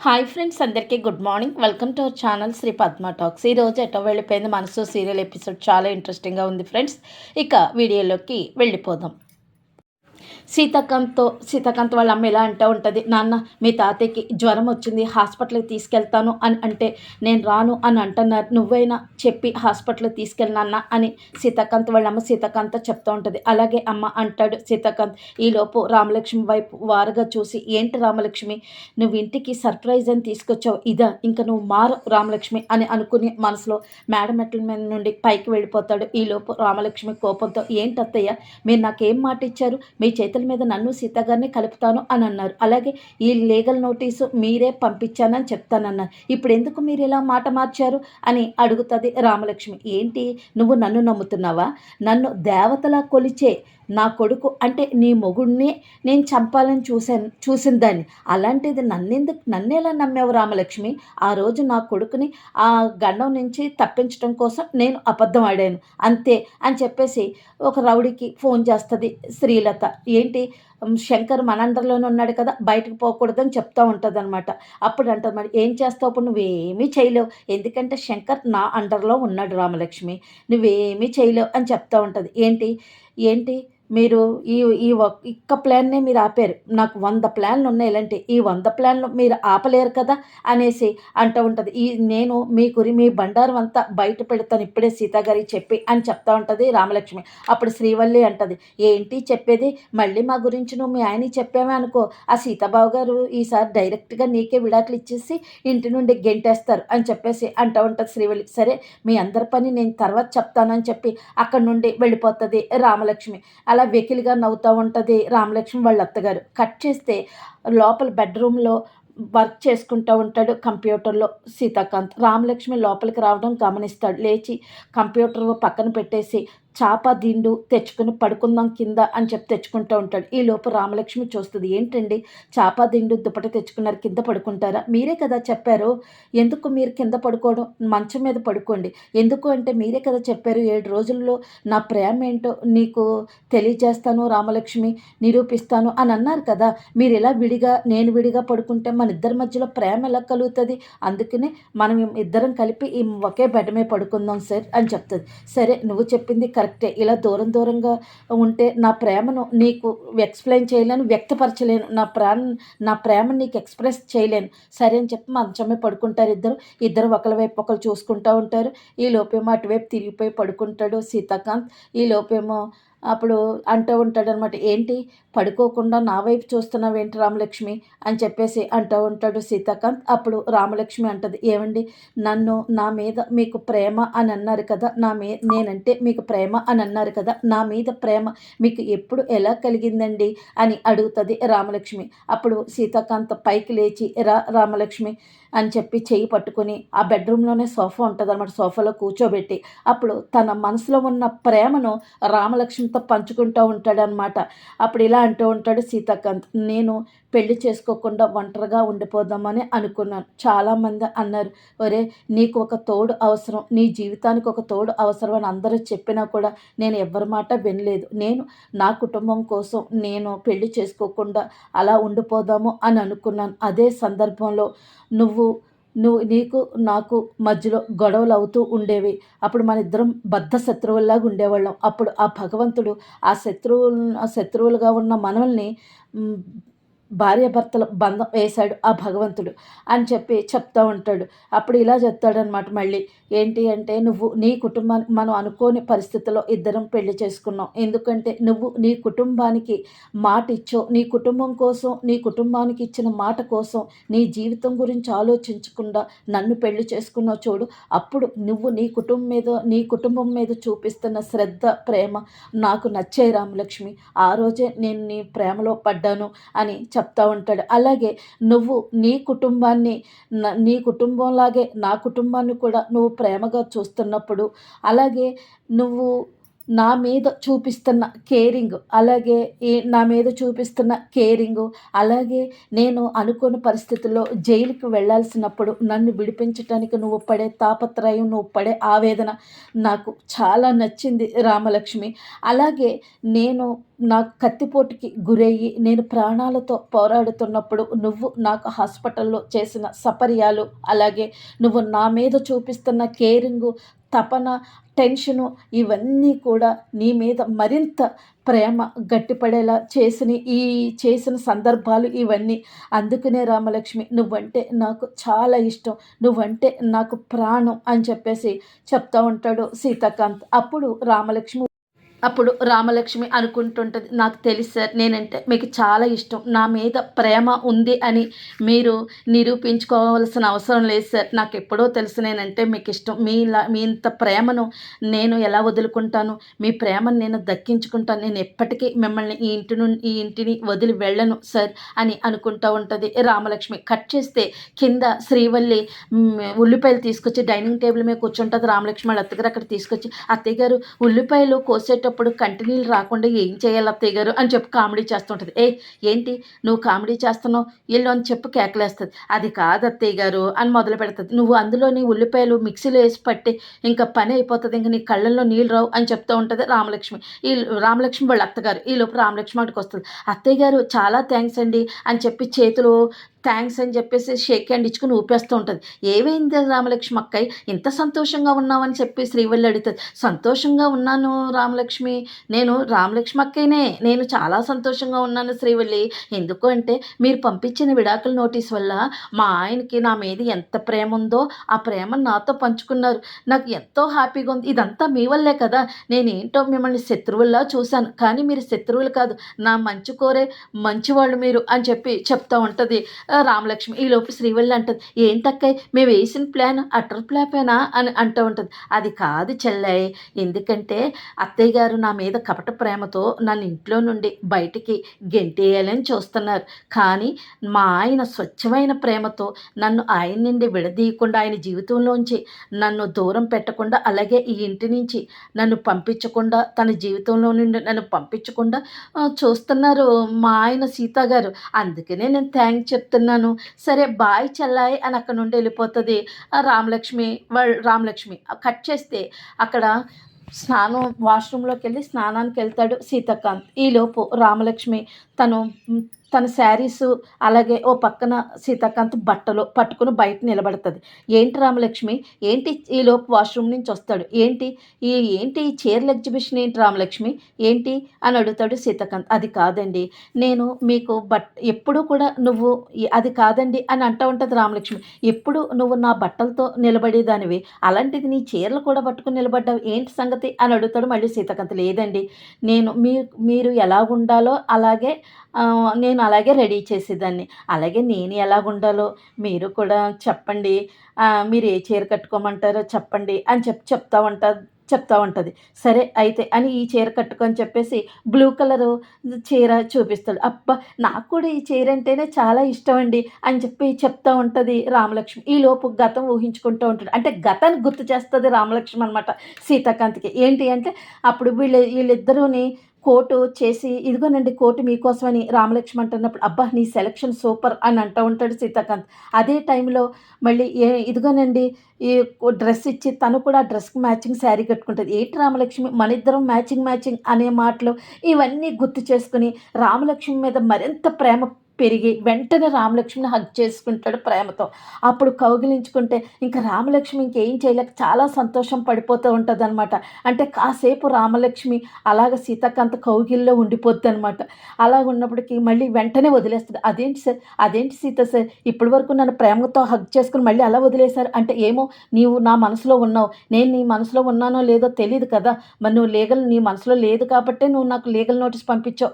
Hi friends అందరికీ good morning welcome to our channel Sri Padma talks ఈరోజు ఎటో వెళ్ళిపోయింది మనసు సీరియల్ ఎపిసోడ్ చాలా ఇంట్రెస్టింగ్గా ఉంది ఫ్రెండ్స్ ఇక వీడియోలోకి వెళ్ళిపోదాం. సీతాకాంత్తో సీతాకాంత్ వాళ్ళ అమ్మ ఎలా అంటూ ఉంటుంది నాన్న మీ తాతయ్యకి జ్వరం వచ్చింది హాస్పిటల్కి తీసుకెళ్తాను అని అంటే నేను రాను అని అంటున్నారు. నువ్వైనా చెప్పి హాస్పిటల్కి తీసుకెళ్ళినాన్న అని సీతాకాంత్ వాళ్ళ అమ్మ సీతాకాంత్ చెప్తూ ఉంటుంది. అలాగే అమ్మ అంటాడు సీతాకాంత్ ఈలోపు రామలక్ష్మి వైపు వారుగా చూసి ఏంటి రామలక్ష్మి నువ్వు ఇంటికి సర్ప్రైజ్ అని తీసుకొచ్చావు ఇదా ఇంకా నువ్వు మారు రామలక్ష్మి అని అనుకుని మనసులో మేడం మెట్ల మీద నుండి పైకి వెళ్ళిపోతాడు. ఈలోపు రామలక్ష్మి కోపంతో ఏంటత్తయ్య మీరు నాకేం మాట ఇచ్చారు మీ చేతి చేతుల మీద నన్ను సీత గారిని కలుపుతాను అని అన్నారు. అలాగే ఈ లీగల్ నోటీసు మీరే పంపించానని చెప్తానన్నారు. ఇప్పుడు ఎందుకు మీరు ఇలా మాట మార్చారు? అని అడుగుతుంది రామలక్ష్మి. ఏంటి? నువ్వు నన్ను నమ్ముతున్నావా? నన్ను దేవతలా కొలిచే నా కొడుకు అంటే నీ మొగుడిని నేను చంపాలని చూశాను చూసిన దాన్ని అలాంటిది నన్నెందుకు నన్నేలా నమ్మావు రామలక్ష్మి? ఆ రోజు నా కొడుకుని ఆ గండం నుంచి తప్పించడం కోసం నేను అబద్ధం ఆడాను. అంతే అని చెప్పేసి ఒక రౌడీకి ఫోన్ చేస్తుంది శ్రీలత. ఏంటి? శంకర్ మన ఉన్నాడు కదా బయటకు పోకూడదని చెప్తూ ఉంటుంది అనమాట అప్పుడు అంటుంది మరి ఏం చేస్తావు అప్పుడు? నువ్వేమీ చేయలేవు. ఎందుకంటే శంకర్ నా అండర్లో ఉన్నాడు రామలక్ష్మి. నువ్వేమీ చేయలేవు అని చెప్తూ ఉంటుంది. ఏంటి? ఏంటి? మీరు ఈ ఈ ఒక్క ప్లాన్నే మీరు ఆపారు. నాకు వంద ప్లాన్లు ఉన్నాయి ఇలాంటి. ఈ వంద ప్లాన్లు మీరు ఆపలేరు కదా అనేసి అంటూ ఉంటుంది. ఈ నేను మీ గురి మీ బండారం అంతా బయట పెడతాను ఇప్పుడే సీతాగారికి చెప్పి అని చెప్తా ఉంటుంది రామలక్ష్మి. అప్పుడు శ్రీవల్లి అంటది ఏంటి చెప్పేది? మళ్ళీ మా గురించి నువ్వు మీ ఆయన చెప్పామే అనుకో. ఆ సీతాబాబు గారు ఈసారి డైరెక్ట్గా నీకే విడాకులు ఇచ్చేసి ఇంటి నుండి గెంటేస్తారు అని చెప్పేసి అంటూ ఉంటుంది శ్రీవల్లి. సరే మీ అందరి పని నేను తర్వాత చెప్తానని చెప్పి అక్కడి నుండి వెళ్ళిపోతుంది రామలక్ష్మి. అలా వెకిలిగా నవ్వుతూ ఉంటుంది రామలక్ష్మి వాళ్ళ అత్తగారు. కట్ చేస్తే లోపల బెడ్రూమ్లో వర్క్ చేసుకుంటూ ఉంటాడు కంప్యూటర్లో సీతాకాంత్. రామలక్ష్మి లోపలికి రావడం గమనిస్తాడు. లేచి కంప్యూటర్ పక్కన పెట్టేసి చాప దిండు తెచ్చుకుని పడుకుందాం కింద అని చెప్పి తెచ్చుకుంటూ ఉంటాడు. ఈ లోపు రామలక్ష్మి చూస్తుంది ఏంటండి? చాప దిండు దుప్పట తెచ్చుకున్నారు కింద పడుకుంటారా? మీరే కదా చెప్పారు. ఎందుకు మీరు కింద పడుకోవడం? మంచం మీద పడుకోండి. ఎందుకు అంటే మీరే కదా చెప్పారు. ఏడు రోజుల్లో నా ప్రేమ ఏంటో నీకు తెలియజేస్తాను రామలక్ష్మి నిరూపిస్తాను అని అన్నారు కదా. మీరు ఇలా విడిగా నేను విడిగా పడుకుంటే మన ఇద్దరి మధ్యలో ప్రేమ ఎలా కలుగుతుంది? అందుకనే మనం ఇద్దరం కలిపి ఈ ఒకే బెడ్ మీద పడుకుందాం సార్ అని చెప్తుంది. సరే నువ్వు చెప్పింది కరెక్టే. ఇలా దూరం దూరంగా ఉంటే నా ప్రేమను నీకు ఎక్స్ప్లెయిన్ చేయలేను వ్యక్తపరచలేను. నా ప్రాణ నా ప్రేమను నీకు ఎక్స్ప్రెస్ చేయలేను. సరే అని చెప్పి మంచమే పడుకుంటారు ఇద్దరు. ఇద్దరు ఒకరి వైపు ఒకరు చూసుకుంటూ ఉంటారు. ఈ లోపేమో అటువైపు తిరిగిపోయి పడుకుంటాడు సీతాకాంత్. ఈ లోపేమో అప్పుడు అంటూ ఉంటాడనమాట ఏంటి? పడుకోకుండా నా వైపు చూస్తున్నావేంటి రామలక్ష్మి? అని చెప్పేసి అంటూ ఉంటాడు సీతాకాంత్. అప్పుడు రామలక్ష్మి అంటది ఏమండి నన్ను నా మీద మీకు ప్రేమ అని అన్నారు కదా నా మీ నేనంటే మీకు ప్రేమ అని అన్నారు కదా నా మీద ప్రేమ మీకు ఎప్పుడు ఎలా కలిగిందండి? అని అడుగుతుంది రామలక్ష్మి. అప్పుడు సీతాకాంత్ పైకి లేచి రా రామలక్ష్మి అని చెప్పి చేయి పట్టుకుని ఆ బెడ్రూమ్లోనే సోఫా ఉంటుంది అనమాట సోఫాలో కూర్చోబెట్టి. అప్పుడు తన మనసులో ఉన్న ప్రేమను రామలక్ష్మితో పంచుకుంటూ ఉంటాడనమాట అప్పుడు ఇలా అంటూ ఉంటాడు సీతాకాంత్. నేను పెళ్ళి చేసుకోకుండా ఒంటరిగా ఉండిపోదామని అనుకున్నాను. చాలామంది అన్నారు ఒరే నీకు ఒక తోడు అవసరం. నీ జీవితానికి ఒక తోడు అవసరం అని అందరూ చెప్పినా కూడా నేను ఎవరి మాట వినలేదు. నేను నా కుటుంబం కోసం నేను పెళ్ళి చేసుకోకుండా అలా ఉండిపోదాము అని అనుకున్నాను. అదే సందర్భంలో నువ్వు నువ్వు నీకు నాకు మధ్యలో గొడవలు అవుతూ ఉండేవి. అప్పుడు మన ఇద్దరం బద్ధ శత్రువుల్లాగా ఉండేవాళ్ళం. అప్పుడు ఆ భగవంతుడు ఆ శత్రువులు ఆ శత్రువులుగా ఉన్న మనల్ని భార్యాభర్తల బంధం వేశాడు ఆ భగవంతుడు అని చెప్పి చెప్తూ ఉంటాడు. అప్పుడు ఇలా చెప్తాడనమాట మళ్ళీ ఏంటి అంటే నువ్వు నీ కుటుంబానికి మనం అనుకోని పరిస్థితిలో ఇద్దరం పెళ్ళి చేసుకున్నాం. ఎందుకంటే నువ్వు నీ కుటుంబానికి మాట ఇచ్చో నీ కుటుంబం కోసం నీ కుటుంబానికి ఇచ్చిన మాట కోసం నీ జీవితం గురించి ఆలోచించకుండా నన్ను పెళ్ళి చేసుకున్నావు చూడు. అప్పుడు నువ్వు నీ కుటుంబం మీద నీ కుటుంబం మీద చూపిస్తున్న శ్రద్ధ ప్రేమ నాకు నచ్చే రామలక్ష్మి. ఆ రోజే నేను నీ ప్రేమలో పడ్డాను అని చెప్ చెప్తా ఉంటాడు. అలాగే నువ్వు నీ కుటుంబాన్ని నీ కుటుంబంలాగే నా కుటుంబాన్ని కూడా నువ్వు ప్రేమగా చూస్తున్నప్పుడు అలాగే నువ్వు నా మీద చూపిస్తున్న కేరింగ్ అలాగే ఈ నా మీద చూపిస్తున్న కేరింగు అలాగే నేను అనుకోని పరిస్థితుల్లో జైలుకి వెళ్ళాల్సినప్పుడు నన్ను విడిపించటానికి నువ్వు పడే తాపత్రయం నువ్వు పడే ఆవేదన నాకు చాలా నచ్చింది రామలక్ష్మి. అలాగే నేను నా కత్తిపోటుకి గురయ్యి నేను ప్రాణాలతో పోరాడుతున్నప్పుడు నువ్వు నాకు హాస్పిటల్లో చేసిన సపర్యాలు అలాగే నువ్వు నా మీద చూపిస్తున్న కేరింగు తపన టెన్షను ఇవన్నీ కూడా నీ మీద మరింత ప్రేమ గట్టిపడేలా చేసిన ఈ చేసిన సందర్భాలు ఇవన్నీ. అందుకనే రామలక్ష్మి నువ్వంటే నాకు చాలా ఇష్టం. నువ్వంటే నాకు ప్రాణం అని చెప్పేసి చెప్తా ఉంటాడు సీతాకాంత్. అప్పుడు రామలక్ష్మి అప్పుడు రామలక్ష్మి అనుకుంటుంటుంది నాకు తెలుసు సార్ నేనంటే మీకు చాలా ఇష్టం. నా మీద ప్రేమ ఉంది అని మీరు నిరూపించుకోవాల్సిన అవసరం లేదు సార్. నాకు ఎప్పుడో తెలుసు నేనంటే మీకు ఇష్టం. మీ మీ ఇంత ప్రేమను నేను ఎలా వదులుకుంటాను? మీ ప్రేమను నేను దక్కించుకుంటాను. నేను ఎప్పటికీ మిమ్మల్ని ఈ ఇంటి నుండి ఈ ఇంటిని వదిలి వెళ్ళను సార్ అని అనుకుంటూ ఉంటుంది రామలక్ష్మి. కట్ చేస్తే కింద శ్రీవల్లి ఉల్లిపాయలు తీసుకొచ్చి డైనింగ్ టేబుల్ మీద కూర్చుంటుంది రామలక్ష్మి. వాళ్ళ అత్తగారు అక్కడ తీసుకొచ్చి అత్తయ్య గారు ఉల్లిపాయలు కోసేటప్పుడు అప్పుడు కంటిన్యూలు రాకుండా ఏం చేయాలి అత్తయ్య గారు అని చెప్పి కామెడీ చేస్తుంటుంది. ఏ ఏంటి? నువ్వు కామెడీ చేస్తున్నావు. ఇల్లు అని చెప్పి కేకలేస్తుంది. అది కాదు అత్తయ్య గారు అని మొదలు పెడుతుంది. నువ్వు అందులోని ఉల్లిపాయలు మిక్సీలో వేసి పట్టి ఇంకా పని అయిపోతుంది. ఇంకా నీ కళ్ళల్లో నీళ్ళు రావు అని చెప్తూ ఉంటుంది రామలక్ష్మి. ఈ రామలక్ష్మి వాళ్ళ అత్తగారు. ఈ లోపు రామలక్ష్మి అటుకు వస్తుంది అత్తయ్య గారు చాలా థ్యాంక్స్ అండి అని చెప్పి చేతులు థ్యాంక్స్ అని చెప్పేసి షేక్ హ్యాండ్ ఇచ్చుకుని ఊపేస్తూ ఉంటుంది. ఏమైంది రామలక్ష్మి అక్కయ్య? ఇంత సంతోషంగా ఉన్నావని చెప్పి శ్రీవల్లి అడుగుతుంది. సంతోషంగా ఉన్నాను రామలక్ష్మి. నేను రామలక్ష్మి అక్కయ్యనే. నేను చాలా సంతోషంగా ఉన్నాను శ్రీవల్లి. ఎందుకు అంటే మీరు పంపించిన విడాకుల నోటీస్ వల్ల మా ఆయనకి నా మీద ఎంత ప్రేమ ఉందో ఆ ప్రేమను నాతో పంచుకున్నారు. నాకు ఎంతో హ్యాపీగా ఉంది. ఇదంతా మీ వల్లే కదా. నేనేంటో మిమ్మల్ని శత్రువుల్లా చూశాను. కానీ మీరు శత్రువులు కాదు. నా మంచి కోరే మంచివాళ్ళు మీరు అని చెప్పి చెప్తూ ఉంటుంది. రామలక్ష్మి ఈలోపు శ్రీవల్లి అంటుంది ఏంటక్కయ్య మేము వేసిన ప్లాన్ అటర్ ప్లాపేనా? అని అంటూ ఉంటుంది. అది కాదు చెల్లయ్య ఎందుకంటే అత్తయ్య గారు నా మీద కపట ప్రేమతో నన్ను ఇంట్లో నుండి బయటికి గెంటేయాలని చూస్తున్నారు. కానీ మా ఆయన స్వచ్ఛమైన ప్రేమతో నన్ను ఆయన నుండి విడదీయకుండా ఆయన జీవితంలోంచి నన్ను దూరం పెట్టకుండా అలాగే ఈ ఇంటి నుంచి నన్ను పంపించకుండా తన జీవితంలో నుండి నన్ను పంపించకుండా చూస్తున్నారు మా ఆయన సీత గారు అందుకనే నేను థ్యాంక్స్ చెప్తున్నాను వెళ్తున్నాను సరే బాయ్ చెల్లాయి అని అక్కడ నుండి వెళ్ళిపోతుంది. రామలక్ష్మి రామలక్ష్మి కట్ చేస్తే అక్కడ స్నానం వాష్రూమ్లోకి వెళ్ళి స్నానానికి వెళ్తాడు సీతాకాంత్. ఈలోపు రామలక్ష్మి తను తన శారీస్ అలాగే ఓ పక్కన సీతాకాంత్ బట్టలు పట్టుకుని బయట నిలబడుతుంది. ఏంటి రామలక్ష్మి? ఏంటి ఈలోపు వాష్రూమ్ నుంచి వస్తాడు? ఏంటి? ఈ ఏంటి ఈ చీరల ఎగ్జిబిషన్ ఏంటి రామలక్ష్మి? ఏంటి? అని అడుగుతాడు సీతాకాంత్. అది కాదండి నేను మీకు బట్ ఎప్పుడూ కూడా నువ్వు అది కాదండి అని అంటూ ఉంటుంది రామలక్ష్మి. ఎప్పుడు నువ్వు నా బట్టలతో నిలబడేదానివి? అలాంటిది నీ చీరలు కూడా పట్టుకుని నిలబడ్డావు? ఏంటి సంగతి? అని అడుగుతాడు మళ్ళీ సీతాకాంత్. లేదండి నేను మీ మీరు ఎలా ఉండాలో అలాగే నేను అలాగే రెడీ చేసేదాన్ని. అలాగే నేను ఎలాగుండాలో మీరు కూడా చెప్పండి. మీరు ఏ చీర కట్టుకోమంటారో చెప్పండి అని చెప్పి చెప్తా ఉంటారు చెప్తా ఉంటుంది. సరే అయితే అని ఈ చీర కట్టుకొని చెప్పేసి బ్లూ కలరు చీర చూపిస్తాడు. అబ్బా నాకు కూడా ఈ చీర అంటేనే చాలా ఇష్టం అండి అని చెప్పి చెప్తా ఉంటుంది రామలక్ష్మి. ఈ లోపు గతం ఊహించుకుంటూ ఉంటాడు. అంటే గతాన్ని గుర్తు చేస్తుంది రామలక్ష్మి అనమాట సీతాకాంత్కి. ఏంటి అంటే అప్పుడు వీళ్ళు వీళ్ళిద్దరూని కోటు చేసి ఇదిగోనండి కోటు మీకోసమని రామలక్ష్మి అంటున్నప్పుడు అబ్బా నీ సెలక్షన్ సూపర్ అని అంటూ ఉంటాడు సీతాకాంత్. అదే టైంలో మళ్ళీ ఏ ఇదిగోనండి ఈ డ్రెస్ ఇచ్చి తను కూడా డ్రెస్కి మ్యాచింగ్ శారీ కట్టుకుంటుంది. ఏంటి రామలక్ష్మి? మన ఇద్దరం మ్యాచింగ్ మ్యాచింగ్ అనే మాటలు ఇవన్నీ గుర్తు చేసుకుని రామలక్ష్మి మీద మరింత ప్రేమ పెరిగి వెంటనే రామలక్ష్మిని హగ్ చేసుకుంటాడు ప్రేమతో. అప్పుడు కౌగిలించుకుంటే ఇంకా రామలక్ష్మి ఇంకేం చేయలేక చాలా సంతోషం పడిపోతూ ఉంటుంది అనమాట అంటే కాసేపు రామలక్ష్మి అలాగ సీతాకాంత కౌగిల్లో ఉండిపోద్ది అనమాట అలా ఉన్నప్పటికీ మళ్ళీ వెంటనే వదిలేస్తుంది. అదేంటి సార్? అదేంటి సీత సార్? ఇప్పటి వరకు నన్ను ప్రేమతో హగ్ చేసుకుని మళ్ళీ అలా వదిలేశారు? అంటే ఏమో నీవు నా మనసులో ఉన్నావు. నేను నీ మనసులో ఉన్నానో లేదో తెలియదు కదా. మరి నువ్వు లీగల్ నీ మనసులో లేదు కాబట్టే నువ్వు నాకు లీగల్ నోటీస్ పంపించావు.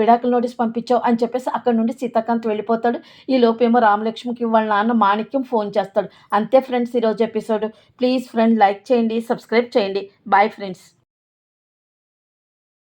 విడాకుల నోటీస్ పంపించావు అని చెప్పేసి అక్కడ నుండి సీతాకాంత్ వెళ్ళిపోతాడు. ఈ లోపేమో రామలక్ష్మికి వాళ్ళ నాన్న మాణిక్యం ఫోన్ చేస్తాడు. అంతే ఫ్రెండ్స్ ఈరోజు ఎపిసోడ్. ప్లీజ్ ఫ్రెండ్ లైక్ చేయండి సబ్స్క్రైబ్ చేయండి. Bye friends.